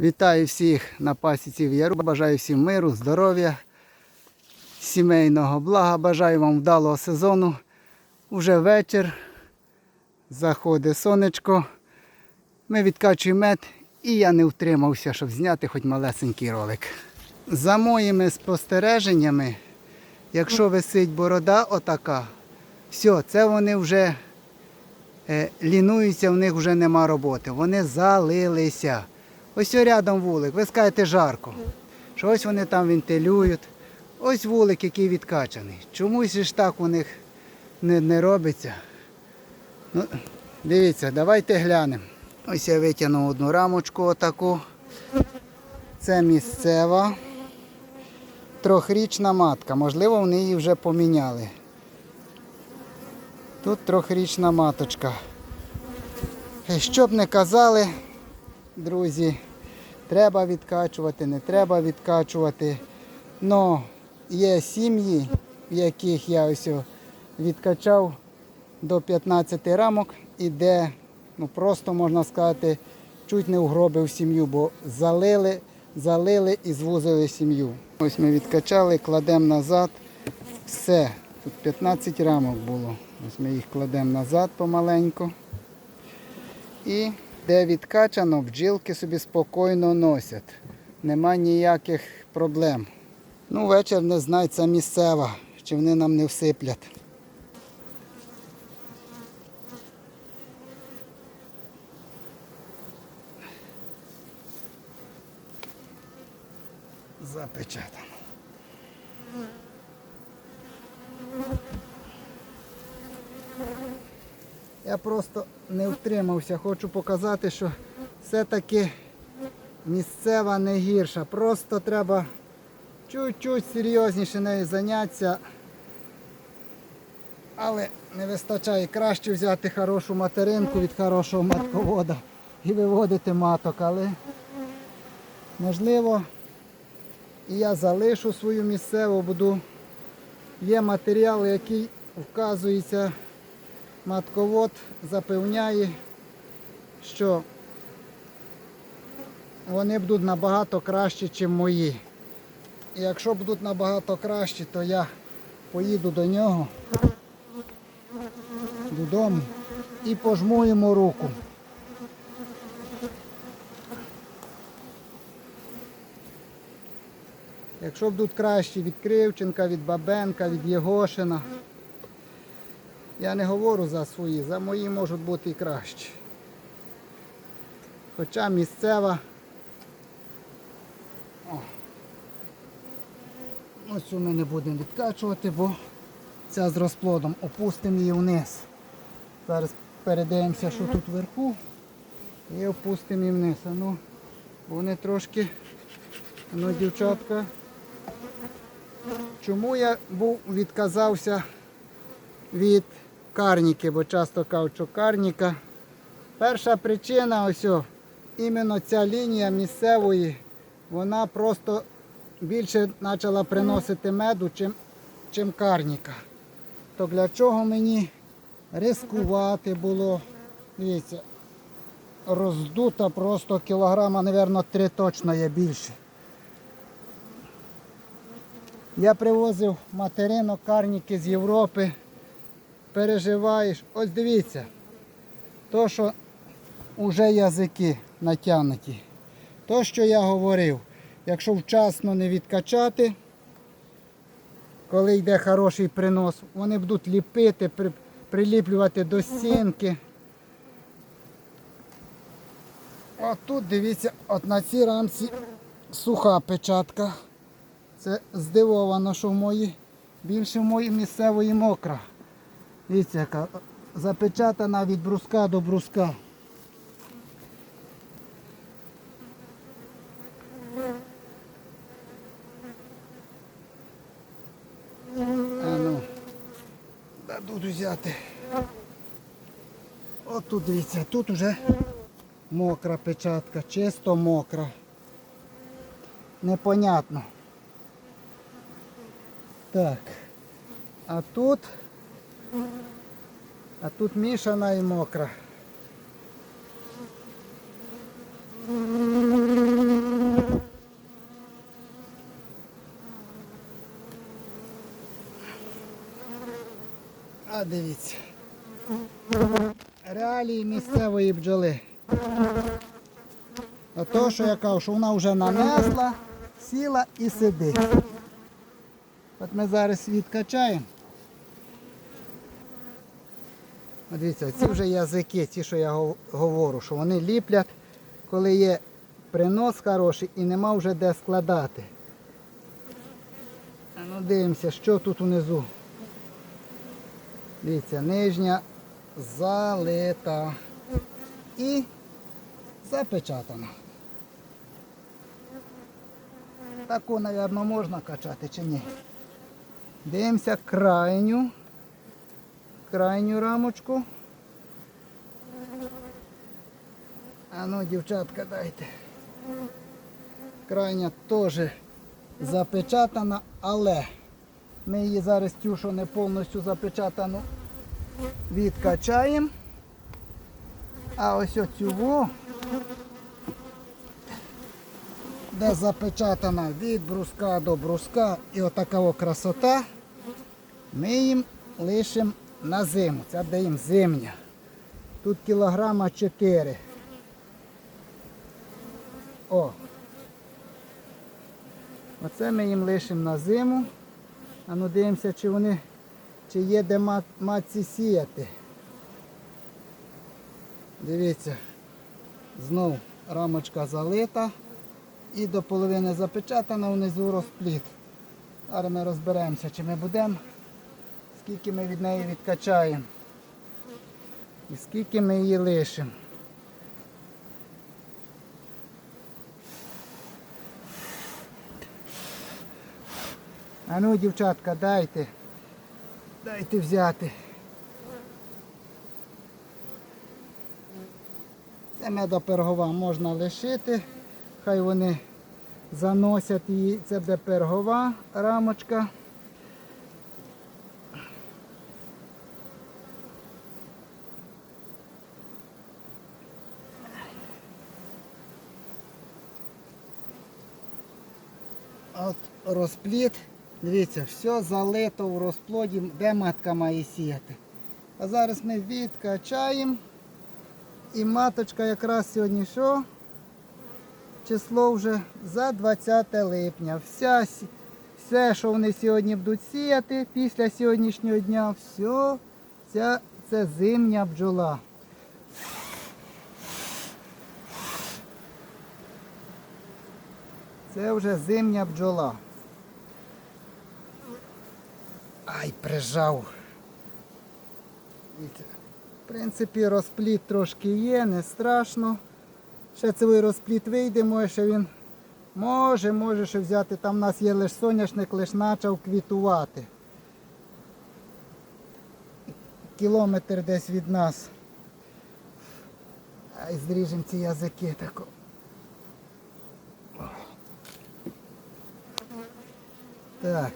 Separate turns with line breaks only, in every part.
Вітаю всіх на пасіці в Яру. Бажаю всім миру, здоров'я, сімейного блага. Бажаю вам вдалого сезону. Уже вечір. Заходить сонечко. Ми відкачуємо мед і я не втримався, щоб зняти хоч малесенький ролик. За моїми спостереженнями, якщо висить борода отака, все, це вони вже е, лінуються, в них вже нема роботи. Вони залилися. Ось рядом вулик, ви скажете жарко. Що ось вони там вентилюють. Ось вулик, який відкачаний. Чомусь ж так у них не, не робиться. Ну, дивіться, давайте глянемо. Ось я витягнув одну рамочку отаку. Це місцева. Трьохрічна матка. Можливо, вони її вже поміняли. Тут трьохрічна маточка. Е, Що б не казали, друзі, треба відкачувати, не треба відкачувати. Но є сім'ї, в яких я ось відкачав до 15 рамок і де, ну просто можна сказати, чуть не угробив сім'ю, бо залили, залили і звузили сім'ю. Ось ми відкачали, кладемо назад. Все. Тут 15 рамок було. Ось ми їх кладемо назад помаленьку. І де відкачано, бджілки собі спокійно носять. Нема ніяких проблем. Ну, вечір не це місцева, чи вони нам не всиплять. Запечатано. Я просто не втримався, хочу показати, що все-таки місцева не гірша. Просто треба чуть-чуть серйозніше нею зайнятися. Але не вистачає краще взяти хорошу материнку від хорошого матковода і виводити маток. Але можливо і я залишу свою місцеву, буду. Є матеріал, який вказується матковод запевняє, що вони будуть набагато кращі, ніж мої. І якщо будуть набагато кращі, то я поїду до нього додому і пожму йому руку. Якщо будуть кращі від Кривченка, від Бабенка, від Єгошина, я не говорю за свої, за мої можуть бути і кращі. Хоча місцева. Ось цю ми не будемо відкачувати, бо ця з розплодом опустимо її вниз. Зараз передивимося, що тут вверху. І опустимо її вниз. А ну, вони трошки, ну, дівчатка. Чому я був відказався від карніки, бо часто кажуть, що карніка. Перша причина, ось, о, іменно ця лінія місцевої, вона просто більше почала приносити меду, чим, чим карніка. То для чого мені рискувати було? Дивіться, роздута просто кілограма, мабуть, три точно є більше. Я привозив материнок карніки з Європи переживаєш. Ось дивіться, то, що вже язики натягнуті. То, що я говорив, якщо вчасно не відкачати, коли йде хороший принос, вони будуть ліпити, при, приліплювати до стінки. От тут дивіться, от на цій рамці суха печатка. Це здивовано, що в моїй більше в моїй місцевої мокра. Дивіться, яка запечатана від бруска до бруска. А ну, взяти. От тут дивіться, тут уже мокра печатка, чисто мокра. Непонятно. Так. А тут а тут мішана і мокра. А дивіться. Реалії місцевої бджоли. А то, що я кажу, що вона вже нанесла, сіла і сидить. От ми зараз відкачаємо. Дивіться, ці вже язики, ті, що я говорю, що вони ліплять, коли є принос хороший і нема вже де складати. Ну дивимося, що тут унизу. Дивіться, нижня залита і запечатана. Таку, мабуть, можна качати чи ні. Дивимося крайню. Крайню рамочку. А ну, дівчатка, дайте. Крайня теж запечатана, але ми її зараз цю, що не повністю запечатану, відкачаємо. А ось оцю де запечатана від бруска до бруска і отака красота, ми їм лишимо на зиму. Це буде їм зимня. Тут кілограма 4. О. Оце ми їм лишимо на зиму. А ну дивимося, чи вони, чи є де мат, матці сіяти. Дивіться, знов рамочка залита і до половини запечатана, внизу розпліт. Зараз ми розберемося, чи ми будемо, скільки ми від неї відкачаємо. І скільки ми її лишимо. А ну, дівчатка, дайте. Дайте взяти. Це медопергова можна лишити. Хай вони заносять її. Це буде пергова рамочка. От розпліт. Дивіться, все залито в розплоді, де матка має сіяти. А зараз ми відкачаємо. І маточка якраз сьогодні що? Число вже за 20 липня. Вся, все, що вони сьогодні будуть сіяти після сьогоднішнього дня, все, ця, це зимня бджола. Це вже зимня бджола. Ай, прижав. В принципі, розпліт трошки є, не страшно. Ще цей розпліт вийде, може він може, може ще взяти. Там у нас є лише соняшник, лише почав квітувати. Кілометр десь від нас. Ай, зріжемо ці язики тако. Так,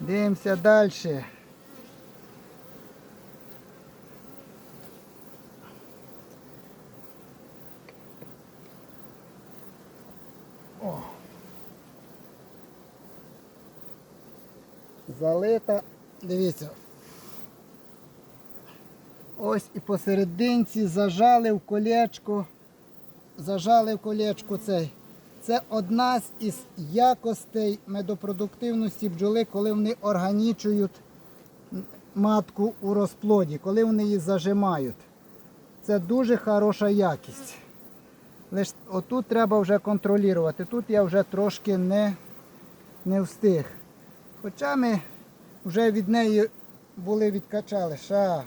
дивимося далі. О. Залита, дивіться. Ось і посерединці зажали в колечко, зажали в колечко цей. Це одна з із якостей медопродуктивності бджоли, коли вони органічують матку у розплоді, коли вони її зажимають. Це дуже хороша якість. Лиш отут треба вже контролювати. Тут я вже трошки не, не встиг. Хоча ми вже від неї були відкачали. Ша.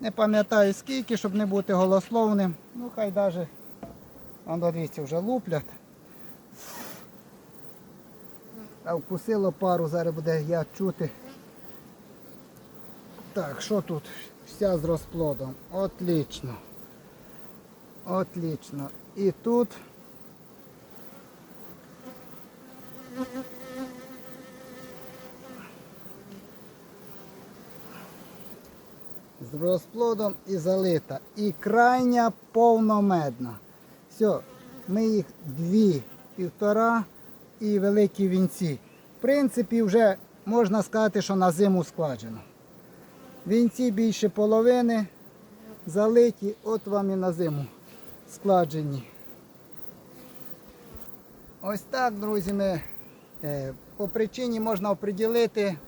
Не пам'ятаю скільки, щоб не бути голословним. Ну хай навіть, воно дивіться, вже луплять. А вкусило пару, зараз буде я чути. Так, що тут? Вся з розплодом. Отлично. Отлично. І тут. З розплодом і залита. І крайня повномедна. Все, ми їх дві, півтора і великі вінці. В принципі, вже можна сказати, що на зиму складжено. Вінці більше половини залиті, от вам і на зиму складжені. Ось так, друзі, ми е, по причині можна оприділити,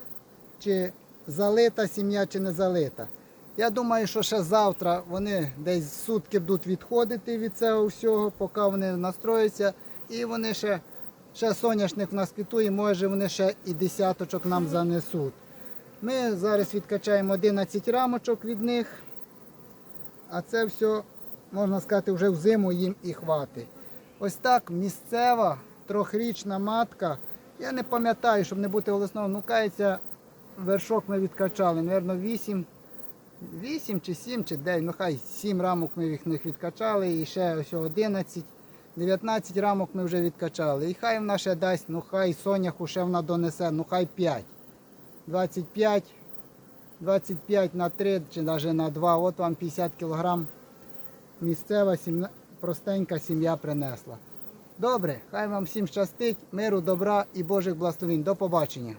чи залита сім'я, чи не залита. Я думаю, що ще завтра вони десь сутки будуть відходити від цього всього, поки вони настроються. І вони ще, ще соняшник в нас квітує, може вони ще і десяточок нам занесуть. Ми зараз відкачаємо 11 рамочок від них, а це все, можна сказати, вже в зиму їм і хватить. Ось так місцева трьохрічна матка. Я не пам'ятаю, щоб не бути голосного, ну кається, вершок ми відкачали, мабуть, 8, 8 чи 7 чи 9, ну хай 7 рамок ми їх них відкачали, і ще ось 11, 19 рамок ми вже відкачали. І хай вона ще дасть, ну хай соняху ще вона донесе, ну хай 5. 25, 25 на 3 чи навіть на 2, от вам 50 кілограм місцева сім'я, простенька сім'я принесла. Добре, хай вам всім щастить, миру, добра і Божих благословень. До побачення.